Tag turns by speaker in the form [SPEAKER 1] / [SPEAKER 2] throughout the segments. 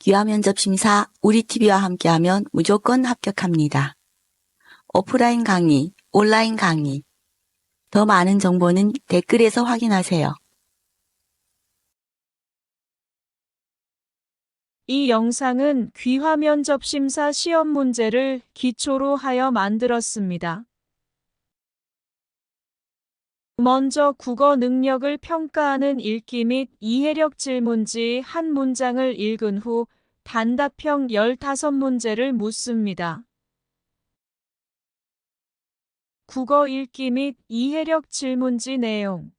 [SPEAKER 1] 귀화 면접 심사 우리TV와 함께하면 무조건 합격합니다. 오프라인 강의, 온라인 강의. 더 많은 정보는 댓글에서 확인하세요.
[SPEAKER 2] 이 영상은 귀화 면접 심사 시험 문제를 기초로 하여 만들었습니다. 먼저 국어 능력을 평가하는 읽기 및 이해력 질문지 한 문장을 읽은 후 단답형 15문제를 묻습니다. 국어 읽기 및 이해력 질문지 내용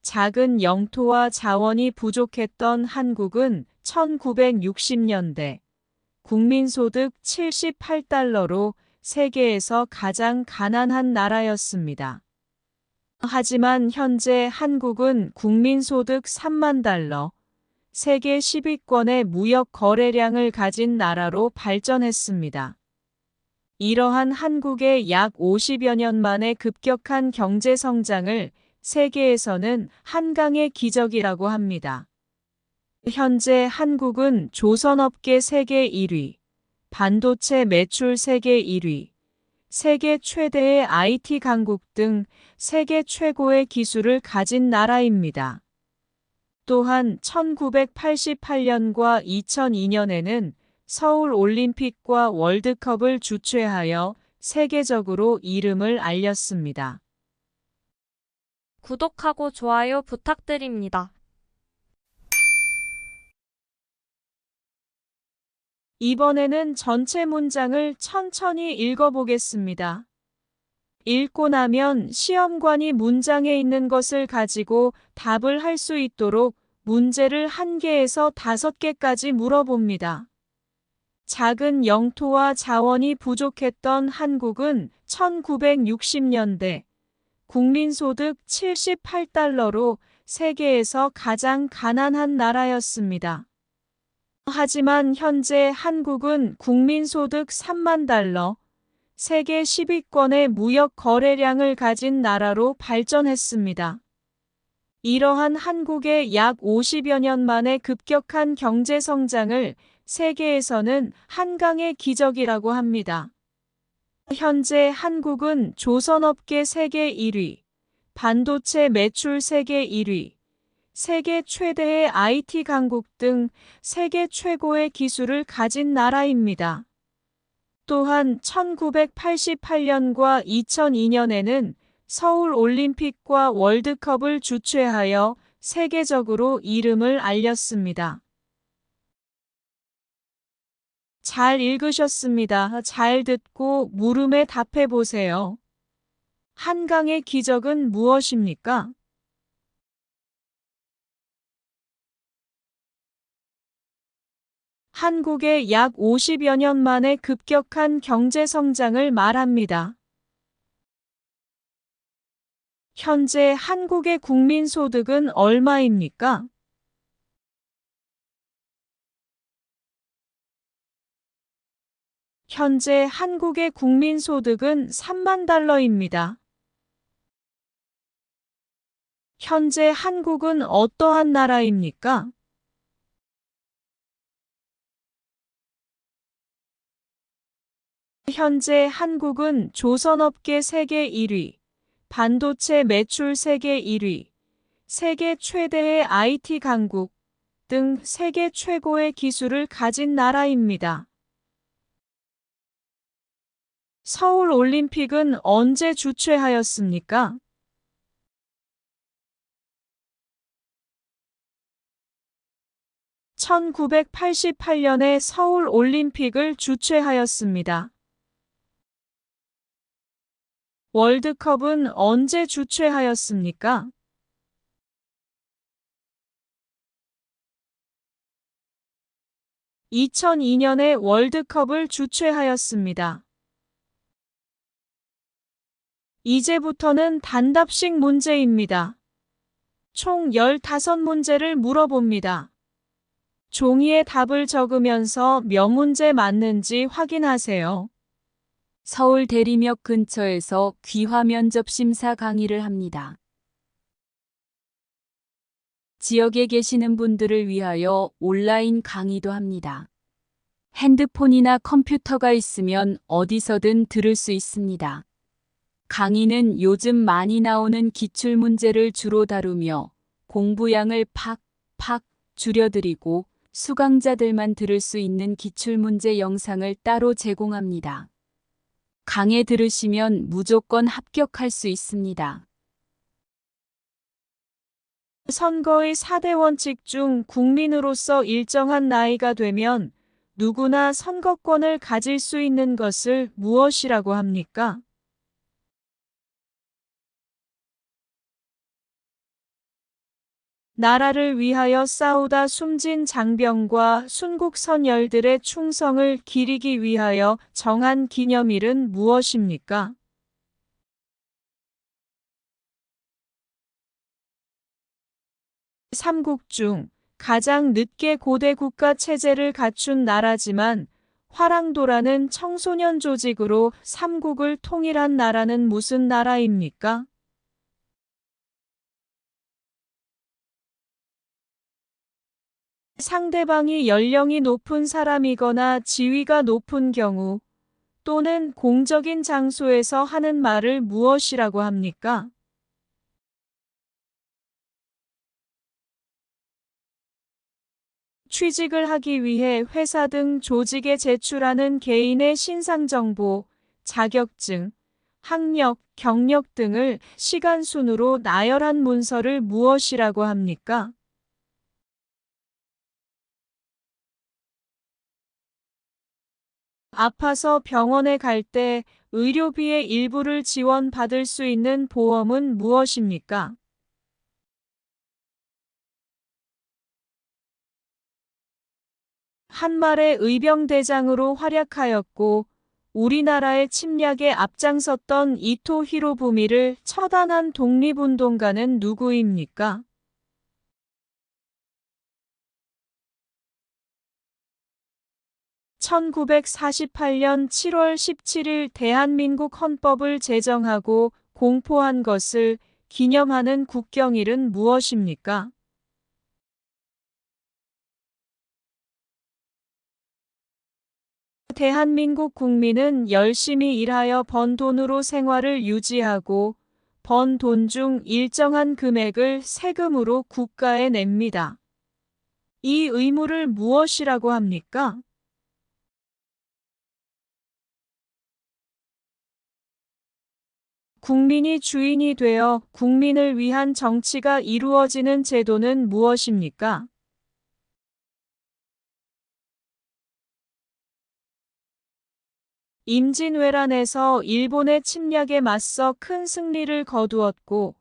[SPEAKER 2] 작은 영토와 자원이 부족했던 한국은 1960년대 국민소득 78달러로 세계에서 가장 가난한 나라였습니다. 하지만 현재 한국은 국민소득 3만 달러, 세계 10위권의 무역 거래량을 가진 나라로 발전했습니다. 이러한 한국의 약 50여 년 만에 급격한 경제 성장을 세계에서는 한강의 기적이라고 합니다. 현재 한국은 조선업계 세계 1위, 반도체 매출 세계 1위, 세계 최대의 IT 강국 등 세계 최고의 기술을 가진 나라입니다. 또한 1988년과 2002년에는 서울 올림픽과 월드컵을 주최하여 세계적으로 이름을 알렸습니다.
[SPEAKER 3] 구독하고 좋아요 부탁드립니다.
[SPEAKER 2] 이번에는 전체 문장을 천천히 읽어보겠습니다. 읽고 나면 시험관이 문장에 있는 것을 가지고 답을 할 수 있도록 문제를 한 개에서 다섯 개까지 물어봅니다. 작은 영토와 자원이 부족했던 한국은 1960년대 국민소득 78달러로 세계에서 가장 가난한 나라였습니다. 하지만 현재 한국은 국민소득 3만 달러, 세계 10위권의 무역 거래량을 가진 나라로 발전했습니다. 이러한 한국의 약 50여 년 만에 급격한 경제 성장을 세계에서는 한강의 기적이라고 합니다. 현재 한국은 조선업계 세계 1위, 반도체 매출 세계 1위, 세계 최대의 IT 강국 등 세계 최고의 기술을 가진 나라입니다. 또한 1988년과 2002년에는 서울 올림픽과 월드컵을 주최하여 세계적으로 이름을 알렸습니다. 잘 읽으셨습니다. 잘 듣고 물음에 답해 보세요. 한강의 기적은 무엇입니까? 한국의 약 50여 년 만에 급격한 경제 성장을 말합니다. 현재 한국의 국민 소득은 얼마입니까? 현재 한국의 국민 소득은 3만 달러입니다. 현재 한국은 어떠한 나라입니까? 현재 한국은 조선업계 세계 1위, 반도체 매출 세계 1위, 세계 최대의 IT 강국 등 세계 최고의 기술을 가진 나라입니다. 서울 올림픽은 언제 주최하였습니까? (1988년에) 서울 올림픽을 주최하였습니다. 월드컵은 언제 주최하였습니까? (2002년에) 월드컵을 주최하였습니다. 이제부터는 단답식 문제입니다. 총 15문제를 물어봅니다. 종이에 답을 적으면서 몇 문제 맞는지 확인하세요.
[SPEAKER 4] 서울 대리역 근처에서 귀화 면접 심사 강의를 합니다. 지역에 계시는 분들을 위하여 온라인 강의도 합니다. 핸드폰이나 컴퓨터가 있으면 어디서든 들을 수 있습니다. 강의는 요즘 많이 나오는 기출 문제를 주로 다루며 공부량을 팍팍 줄여드리고 수강자들만 들을 수 있는 기출 문제 영상을 따로 제공합니다. 강의 들으시면 무조건 합격할 수 있습니다.
[SPEAKER 2] 선거의 4대 원칙 중 국민으로서 일정한 나이가 되면 누구나 선거권을 가질 수 있는 것을 무엇이라고 합니까? 나라를 위하여 싸우다 숨진 장병과 순국 선열들의 충성을 기리기 위하여 정한 기념일은 무엇입니까? 삼국 중 가장 늦게 고대 국가 체제를 갖춘 나라지만 화랑도라는 청소년 조직으로 삼국을 통일한 나라는 무슨 나라입니까? 상대방이 연령이 높은 사람이거나 지위가 높은 경우 또는 공적인 장소에서 하는 말을 무엇이라고 합니까? 취직을 하기 위해 회사 등 조직에 제출하는 개인의 신상정보, 자격증, 학력, 경력 등을 시간 순으로 나열한 문서를 무엇이라고 합니까? 아파서 병원에 갈 때 의료비의 일부를 지원받을 수 있는 보험은 무엇입니까? 한말의 의병대장으로 활약하였고 우리나라의 침략에 앞장섰던 이토 히로부미를 처단한 독립운동가는 누구입니까? (1948년 7월 17일) 대한민국 헌법을 제정하고 공포한 것을 기념하는 국경일은 무엇입니까? 대한민국 국민은 열심히 일하여 번 돈으로 생활을 유지하고 번 돈 중 일정한 금액을 세금으로 국가에 냅니다. 이 의무를 무엇이라고 합니까? 국민이 주인이 되어 국민을 위한 정치가 이루어지는 제도는 무엇입니까? 임진왜란에서 일본의 침략에 맞서 큰 승리를 거두었고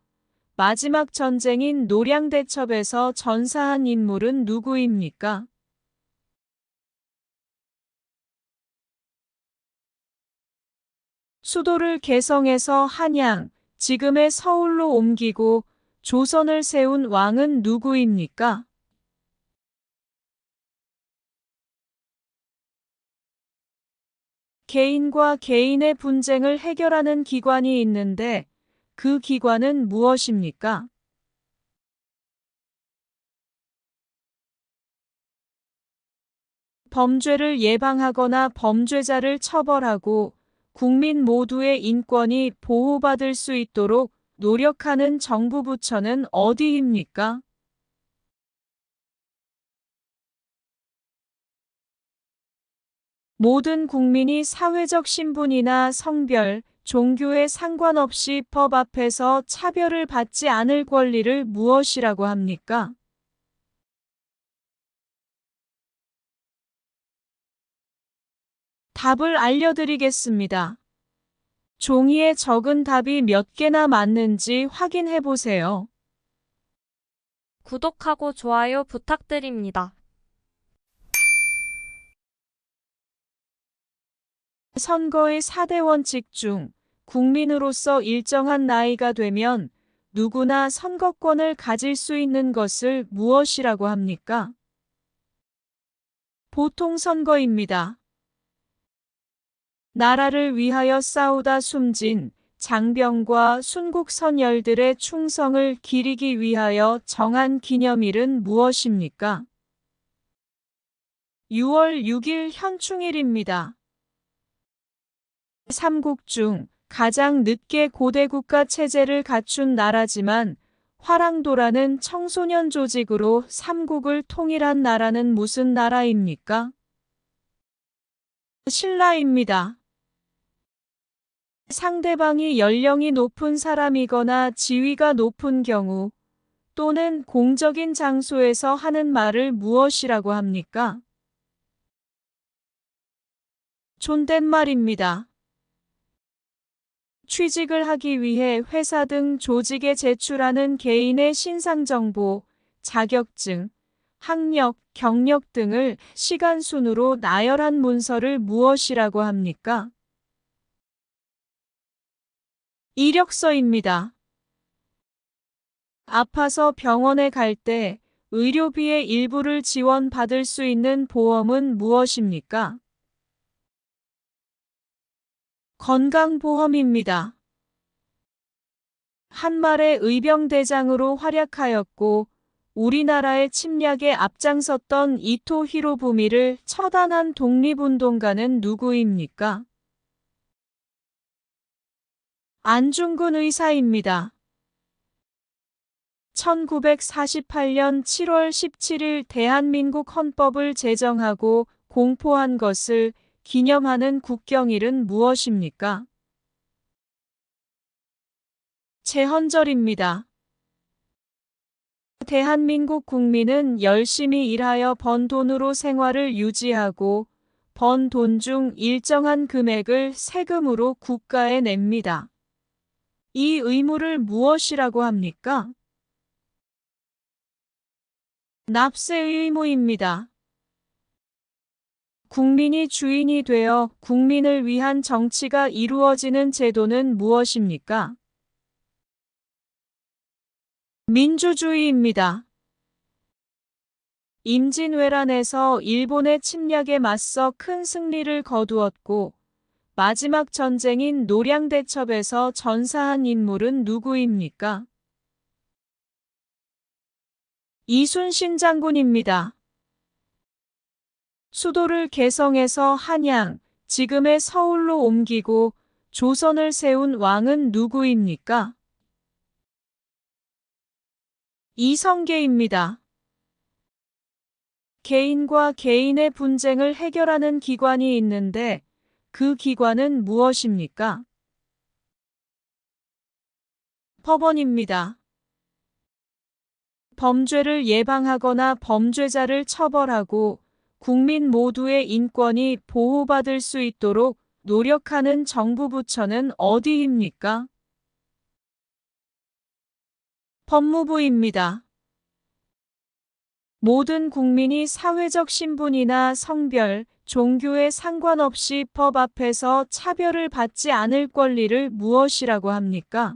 [SPEAKER 2] 마지막 전쟁인 노량대첩에서 전사한 인물은 누구입니까? 수도를 개성에서 한양, 지금의 서울로 옮기고 조선을 세운 왕은 누구입니까? 개인과 개인의 분쟁을 해결하는 기관이 있는데 그 기관은 무엇입니까? 범죄를 예방하거나 범죄자를 처벌하고 국민 모두의 인권이 보호받을 수 있도록 노력하는 정부 부처는 어디입니까? 모든 국민이 사회적 신분이나 성별, 종교에 상관없이 법 앞에서 차별을 받지 않을 권리를 무엇이라고 합니까? 답을 알려드리겠습니다. 종이에 적은 답이 몇 개나 맞는지 확인해 보세요.
[SPEAKER 3] 구독하고 좋아요 부탁드립니다.
[SPEAKER 2] 선거의 4대 원칙 중 국민으로서 일정한 나이가 되면 누구나 선거권을 가질 수 있는 것을 무엇이라고 합니까? 보통 선거입니다. 나라를 위하여 싸우다 숨진 장병과 순국 선열들의 충성을 기리기 위하여 정한 기념일은 무엇입니까? 6월 6일 현충일입니다. 삼국 중 가장 늦게 고대 국가 체제를 갖춘 나라지만 화랑도라는 청소년 조직으로 삼국을 통일한 나라는 무슨 나라입니까? 신라입니다. 상대방이 연령이 높은 사람이거나 지위가 높은 경우 또는 공적인 장소에서 하는 말을 무엇이라고 합니까? 존댓말입니다. 취직을 하기 위해 회사 등 조직에 제출하는 개인의 신상정보, 자격증, 학력, 경력 등을 시간 순으로 나열한 문서를 무엇이라고 합니까? 이력서입니다. 아파서 병원에 갈 때 의료비의 일부를 지원받을 수 있는 보험은 무엇입니까? 건강보험입니다. 한말의 의병대장으로 활약하였고 우리나라의 침략에 앞장섰던 이토 히로부미를 처단한 독립운동가는 누구입니까? 안중근 의사입니다. 1948년 7월 17일 대한민국 헌법을 제정하고 공포한 것을 기념하는 국경일은 무엇입니까? 제헌절입니다. 대한민국 국민은 열심히 일하여 번 돈으로 생활을 유지하고 번 돈 중 일정한 금액을 세금으로 국가에 냅니다. 이 의무를 무엇이라고 합니까? 납세 의무입니다. 국민이 주인이 되어 국민을 위한 정치가 이루어지는 제도는 무엇입니까? 민주주의입니다. 임진왜란에서 일본의 침략에 맞서 큰 승리를 거두었고 마지막 전쟁인 노량대첩에서 전사한 인물은 누구입니까? 이순신 장군입니다. 수도를 개성에서 한양, 지금의 서울로 옮기고 조선을 세운 왕은 누구입니까? 이성계입니다. 개인과 개인의 분쟁을 해결하는 기관이 있는데 그 기관은 무엇입니까? 법원입니다. 범죄를 예방하거나 범죄자를 처벌하고 국민 모두의 인권이 보호받을 수 있도록 노력하는 정부 부처는 어디입니까? 법무부입니다. 모든 국민이 사회적 신분이나 성별, 종교에 상관없이 법 앞에서 차별을 받지 않을 권리를 무엇이라고 합니까?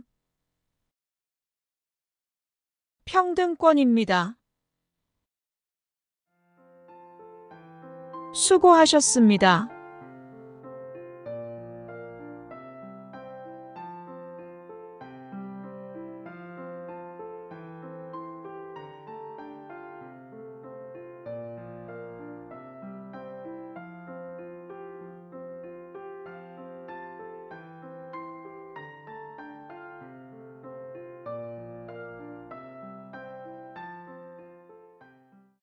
[SPEAKER 2] 평등권입니다. 수고하셨습니다.